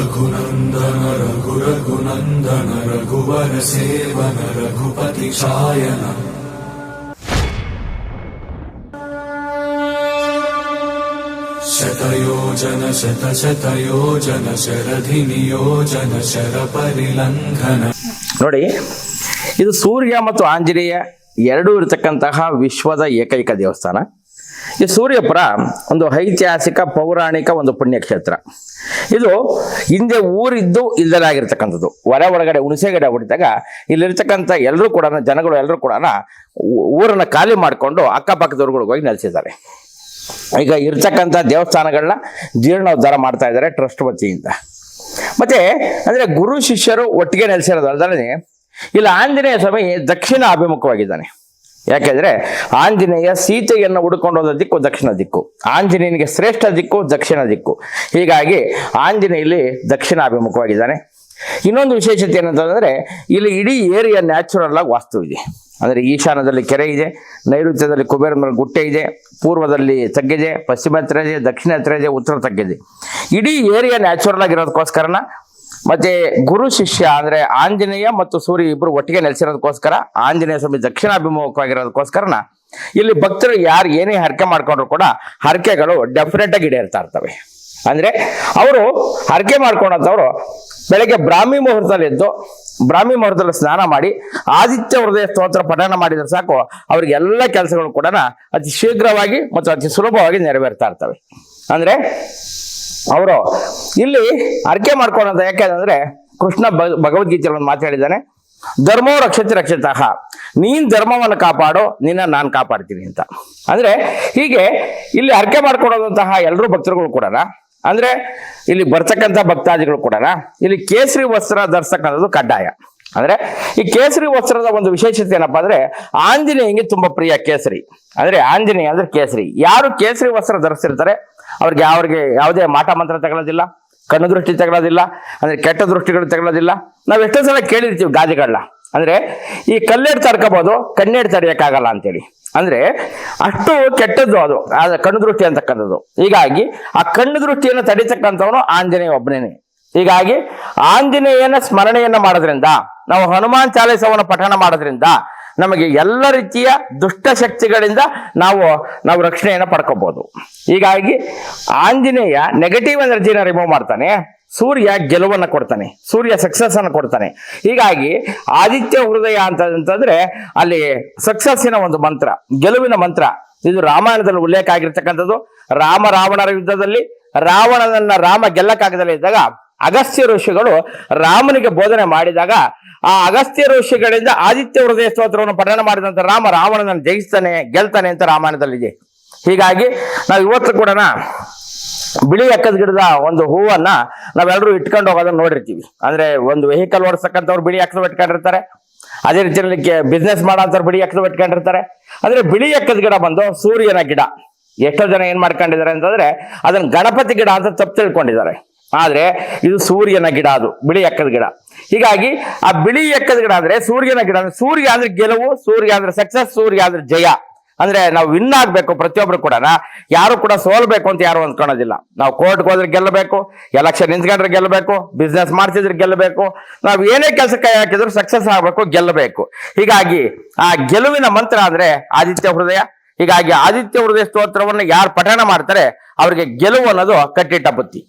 रघुनन्दन रघु रघुनन्दन रघुवर seven Raghupati Shayan शतयोजन शतशतयोजन शरधि नियोजन शरपरिलङ्घन ನೋಡಿ ಇದು ಸೂರ್ಯ ಮತ್ತು ಆಂಜನೇಯ ಎರಡೂ ಇರತಕ್ಕಂತಹ ವಿಶ್ವದ ಏಕೈಕ ದೇವಸ್ಥಾನ ಈ ಸೂರ್ಯಪುರ ಒಂದು ಐತಿಹಾಸಿಕ ಪೌರಾಣಿಕ ಒಂದು ಪುಣ್ಯಕ್ಷೇತ್ರ. ಇದು ಹಿಂದೆ ಊರಿದ್ದು ಇಲ್ಲದಾಗಿರ್ತಕ್ಕಂಥದ್ದು. ಹೊರ ಒಳಗಡೆ ಹುಣಸೆಗಡೆ ಹೊಡಿದಾಗ ಇಲ್ಲಿರ್ತಕ್ಕಂಥ ಎಲ್ಲರೂ ಕೂಡ, ಜನಗಳು ಎಲ್ಲರೂ ಕೂಡ ಊರನ್ನು ಖಾಲಿ ಮಾಡಿಕೊಂಡು ಅಕ್ಕಪಕ್ಕದವ್ರುಗಳಿಗೆ ಹೋಗಿ ನೆಲೆಸಿದ್ದಾರೆ. ಈಗ ಇರ್ತಕ್ಕಂಥ ದೇವಸ್ಥಾನಗಳನ್ನ ಜೀರ್ಣೋದ್ಧಾರ ಮಾಡ್ತಾ ಇದ್ದಾರೆ ಟ್ರಸ್ಟ್ ವತಿಯಿಂದ. ಮತ್ತೆ ಅಂದ್ರೆ ಗುರು ಶಿಷ್ಯರು ಒಟ್ಟಿಗೆ ನೆಲೆಸಿರೋದು ಅಲ್ಲದೆ ಇಲ್ಲಿ ಆಂಜನೇಯ ಸ್ವಾಮಿ ದಕ್ಷಿಣ ಅಭಿಮುಖವಾಗಿದ್ದಾನೆ. ಯಾಕೆಂದ್ರೆ ಆಂಜನೇಯ ಸೀತೆಯನ್ನು ಹುಡುಕೊಂಡು ಹೋದ ದಿಕ್ಕು ದಕ್ಷಿಣ ದಿಕ್ಕು, ಆಂಜನೇಯನಿಗೆ ಶ್ರೇಷ್ಠ ದಿಕ್ಕು ದಕ್ಷಿಣ ದಿಕ್ಕು. ಹೀಗಾಗಿ ಆಂಜನೇಯ ಇಲ್ಲಿ ದಕ್ಷಿಣ ಅಭಿಮುಖವಾಗಿದ್ದಾನೆ ಇನ್ನೊಂದು ವಿಶೇಷತೆ ಏನಂತಂದ್ರೆ, ಇಲ್ಲಿ ಇಡೀ ಏರಿಯಾ ನ್ಯಾಚುರಲ್ ಆಗಿ ವಾಸ್ತು ಇದೆ. ಅಂದ್ರೆ ಈಶಾನ್ಯದಲ್ಲಿ ಕೆರೆ ಇದೆ, ನೈಋತ್ಯದಲ್ಲಿ ಕುಬೇರಮಲ್ ಗುಟ್ಟೆ ಇದೆ, ಪೂರ್ವದಲ್ಲಿ ತಗ್ಗಿದೆ, ಪಶ್ಚಿಮ ಹತ್ರ ಇದೆ, ದಕ್ಷಿಣ ಹತ್ರ ಇದೆ, ಉತ್ತರ ತಗ್ಗಿದೆ. ಇಡೀ ಏರಿಯಾ ನ್ಯಾಚುರಲ್ ಆಗಿರೋದಕ್ಕೋಸ್ಕರನ ಮತ್ತೆ ಗುರು ಶಿಷ್ಯ ಅಂದ್ರೆ ಆಂಜನೇಯ ಮತ್ತು ಸೂರ್ಯ ಇಬ್ಬರು ಒಟ್ಟಿಗೆ ನೆಲೆಸಿರೋದಕ್ಕೋಸ್ಕರ, ಆಂಜನೇಯ ಸ್ವಾಮಿ ದಕ್ಷಿಣಾಭಿಮುಖವಾಗಿರೋದಕ್ಕೋಸ್ಕರನ ಇಲ್ಲಿ ಭಕ್ತರು ಯಾರು ಏನೇ ಹರಕೆ ಮಾಡ್ಕೊಂಡ್ರು ಕೂಡ ಹರಕೆಗಳು ಡೆಫಿನೆಟ್ ಆಗಿ ಈಡೇರ್ತಾ ಇರ್ತವೆ. ಅಂದ್ರೆ ಅವರು ಹರಕೆ ಮಾಡ್ಕೊಂಡಂಥವ್ರು ಬೆಳಗ್ಗೆ ಬ್ರಾಹ್ಮಿ ಮುಹೂರ್ತದಲ್ಲಿ ಎದ್ದು ಬ್ರಾಹ್ಮಿ ಮುಹೂರ್ತದಲ್ಲಿ ಸ್ನಾನ ಮಾಡಿ ಆದಿತ್ಯ ಹೃದಯ ಸ್ತೋತ್ರ ಪಠಣ ಮಾಡಿದ್ರೆ ಸಾಕು, ಅವ್ರಿಗೆ ಎಲ್ಲ ಕೆಲಸಗಳು ಕೂಡ ಅತಿ ಶೀಘ್ರವಾಗಿ ಮತ್ತು ಅತಿ ಸುಲಭವಾಗಿ ನೆರವೇರ್ತಾ ಇರ್ತವೆ. ಅಂದ್ರೆ ಅವರು ಇಲ್ಲಿ ಅರ್ಕೆ ಮಾಡ್ಕೊಂಡಂತ ಯಾಕೆಂದ್ರೆ ಕೃಷ್ಣ ಭಗ- ಭಗವದ್ಗೀತೆಯಲ್ಲಿ ಒಂದು ಮಾತಾಡಿದ್ದಾನೆ ಧರ್ಮೋ ರಕ್ಷತೆ ರಕ್ಷಿತಃ, ನೀನ್ ಧರ್ಮವನ್ನು ಕಾಪಾಡು, ನಿನ್ನ ನಾನು ಕಾಪಾಡ್ತೀನಿ ಅಂತ. ಅಂದ್ರೆ ಹೀಗೆ ಇಲ್ಲಿ ಅರ್ಕೆ ಮಾಡ್ಕೊಡೋದಂತಹ ಎಲ್ಲರೂ ಭಕ್ತರುಗಳು ಕೂಡ ಅಂದ್ರೆ ಇಲ್ಲಿ ಬರ್ತಕ್ಕಂಥ ಭಕ್ತಾದಿಗಳು ಕೂಡ ಇಲ್ಲಿ ಕೇಸರಿ ವಸ್ತ್ರ ಧರಿಸ್ತಕ್ಕಂಥದ್ದು ಕಡ್ಡಾಯ. ಅಂದ್ರೆ ಈ ಕೇಸರಿ ವಸ್ತ್ರದ ಒಂದು ವಿಶೇಷತೆ ಏನಪ್ಪಾ ಅಂದ್ರೆ ಆಂಜನೇಯಂಗೆ ತುಂಬಾ ಪ್ರಿಯ ಕೇಸರಿ. ಅಂದ್ರೆ ಆಂಜನೇಯ ಅಂದ್ರೆ ಕೇಸರಿ. ಯಾರು ಕೇಸರಿ ವಸ್ತ್ರ ಧರಿಸಿರ್ತಾರೆ ಅವ್ರಿಗೆ ಅವ್ರಿಗೆ ಯಾವುದೇ ಮಾಟ ಮಂತ್ರ ತಗೊಳ್ಳೋದಿಲ್ಲ ಕಣ್ಣು ದೃಷ್ಟಿ ತಗೊಳ್ಳೋದಿಲ್ಲ ಅಂದ್ರೆ ಕೆಟ್ಟ ದೃಷ್ಟಿಗಳು ತಗೊಳ್ಳೋದಿಲ್ಲ ನಾವು ಎಷ್ಟೋ ಸಲ ಕೇಳಿರ್ತೀವಿ ಗಾದೆಗಳನ್ನ. ಅಂದ್ರೆ ಈ ಕಲ್ಲೆಡ್ ತಡ್ಕೋಬಹುದು ಕಣ್ಣೆಡ್ ತಡೆಯಕ್ಕಾಗಲ್ಲ ಅಂತೇಳಿ. ಅಂದ್ರೆ ಅಷ್ಟು ಕೆಟ್ಟದ್ದು ಅದು ಅದು ಕಣ್ಣು ದೃಷ್ಟಿ ಅಂತಕ್ಕಂಥದ್ದು. ಹೀಗಾಗಿ ಆ ಕಣ್ಣು ದೃಷ್ಟಿಯನ್ನು ತಡಿತಕ್ಕಂಥವನು ಆಂಜನೇಯ ಒಬ್ಬನೇನೆ ಹೀಗಾಗಿ ಆಂಜನೇಯನ ಸ್ಮರಣೆಯನ್ನ ಮಾಡೋದ್ರಿಂದ, ನಾವು ಹನುಮಾನ್ ಚಾಲಿಸವನ್ನು ಪಠಣ ಮಾಡೋದ್ರಿಂದ ನಮಗೆ ಎಲ್ಲ ರೀತಿಯ ದುಷ್ಟ ಶಕ್ತಿಗಳಿಂದ ನಾವು ನಾವು ರಕ್ಷಣೆಯನ್ನು ಪಡ್ಕೋಬಹುದು ಹೀಗಾಗಿ ಆಂಜನೇಯ ನೆಗೆಟಿವ್ ಎನರ್ಜಿನ ರಿಮೂವ್ ಮಾಡ್ತಾನೆ. ಸೂರ್ಯ ಗೆಲುವನ್ನು ಕೊಡ್ತಾನೆ. ಸೂರ್ಯ ಸಕ್ಸಸ್ ಅನ್ನು ಕೊಡ್ತಾನೆ. ಹೀಗಾಗಿ ಆದಿತ್ಯ ಹೃದಯ ಅಂತ, ಅಂತಂದ್ರೆ ಅಲ್ಲಿ ಸಕ್ಸಸ್ಸಿನ ಒಂದು ಮಂತ್ರ, ಗೆಲುವಿನ ಮಂತ್ರ. ಇದು ರಾಮಾಯಣದಲ್ಲಿ ಉಲ್ಲೇಖ ಆಗಿರ್ತಕ್ಕಂಥದ್ದು. ರಾಮ ರಾವಣರ ಯುದ್ಧದಲ್ಲಿ ರಾವಣನನ್ನ ರಾಮ ಗೆಲ್ಲಕ್ಕಾಗದಲ್ಲೇ ಇದ್ದಾಗ ಅಗಸ್ತ್ಯ ಋಷಿಗಳು ರಾಮನಿಗೆ ಬೋಧನೆ ಮಾಡಿದಾಗ ಆ ಅಗಸ್ತ್ಯ ಋಷಿಗಳಿಂದ ಆದಿತ್ಯ ಹೃದಯ ಸ್ತೋತ್ರವನ್ನು ಪಠಣ ಮಾಡಿದಂತ ರಾಮ ರಾವಣನನ್ನು ಜಯಿಸ್ತಾನೆ, ಗೆಲ್ತಾನೆ ಅಂತ ರಾಮಾಯಣದಲ್ಲಿದೆ. ಹೀಗಾಗಿ ನಾವು ಇವತ್ತು ಕೂಡ ಬಿಳಿ ಎಕ್ಕದ ಗಿಡದ ಒಂದು ಹೂವನ್ನ ನಾವೆಲ್ಲರೂ ಇಟ್ಕೊಂಡು ಹೋಗೋದನ್ನ ನೋಡಿರ್ತೀವಿ. ಅಂದ್ರೆ ಒಂದು ವೆಹಿಕಲ್ ಓಡಿಸ್ತಕ್ಕಂಥವ್ರು ಬಿಳಿ ಎಕ್ಕದ ಇಟ್ಕೊಂಡಿರ್ತಾರೆ ಅದೇ ರೀತಿಯಲ್ಲಿ ಬಿಸ್ನೆಸ್ ಮಾಡೋಂಥವ್ರು ಬಿಳಿ ಎಕ್ಕದ ಇಟ್ಕೊಂಡಿರ್ತಾರೆ ಅಂದ್ರೆ ಬಿಳಿ ಎಕ್ಕದ ಗಿಡ ಬಂದು ಸೂರ್ಯನ ಗಿಡ. ಎಷ್ಟೋ ಜನ ಏನ್ ಮಾಡ್ಕೊಂಡಿದ್ದಾರೆ ಅಂತಂದ್ರೆ ಅದನ್ನ ಗಣಪತಿ ಗಿಡ ಅಂತ ತಪ್ಪು ತಿಳ್ಕೊಂಡಿದ್ದಾರೆ. ಆದ್ರೆ ಇದು ಸೂರ್ಯನ ಗಿಡ ಅದು, ಬಿಳಿ ಎಕ್ಕದ ಗಿಡ. ಹೀಗಾಗಿ ಆ ಬಿಳಿ ಎಕ್ಕದ ಗಿಡ ಅಂದ್ರೆ ಸೂರ್ಯನ ಗಿಡ ಅಂದ್ರೆ ಸೂರ್ಯ ಅಂದ್ರೆ ಗೆಲುವು, ಸೂರ್ಯ ಅಂದ್ರೆ ಸಕ್ಸಸ್ ಸೂರ್ಯ ಅಂದ್ರೆ ಜಯ. ಅಂದ್ರೆ ನಾವು ವಿನ್ ಆಗ್ಬೇಕು ಪ್ರತಿಯೊಬ್ರು ಕೂಡ. ಯಾರು ಕೂಡ ಸೋಲ್ಬೇಕು ಅಂತ ಯಾರು ಅಂದ್ಕೊಳೋದಿಲ್ಲ ನಾವು ಕೋರ್ಟ್ಗೆ ಹೋದ್ರೆ ಗೆಲ್ಲಬೇಕು ಎಲೆಕ್ಷನ್ ನಿಂತ್ಕೊಂಡ್ರೆ ಗೆಲ್ಲಬೇಕು ಬಿಸ್ನೆಸ್ ಮಾಡ್ತಿದ್ರೆ ಗೆಲ್ಲಬೇಕು. ನಾವು ಏನೇ ಕೆಲಸ ಕೈ ಹಾಕಿದ್ರು ಸಕ್ಸಸ್ ಆಗ್ಬೇಕು, ಗೆಲ್ಲಬೇಕು. ಹೀಗಾಗಿ ಆ ಗೆಲುವಿನ ಮಂತ್ರ ಅಂದ್ರೆ ಆದಿತ್ಯ ಹೃದಯ. ಹೀಗಾಗಿ ಆದಿತ್ಯ ಹೃದಯ ಸ್ತೋತ್ರವನ್ನು ಯಾರು ಪಠಣ ಮಾಡ್ತಾರೆ, ಅವ್ರಿಗೆ ಗೆಲುವು ಅನ್ನೋದು ಕಟ್ಟಿಟ್ಟ ಬುತ್ತಿ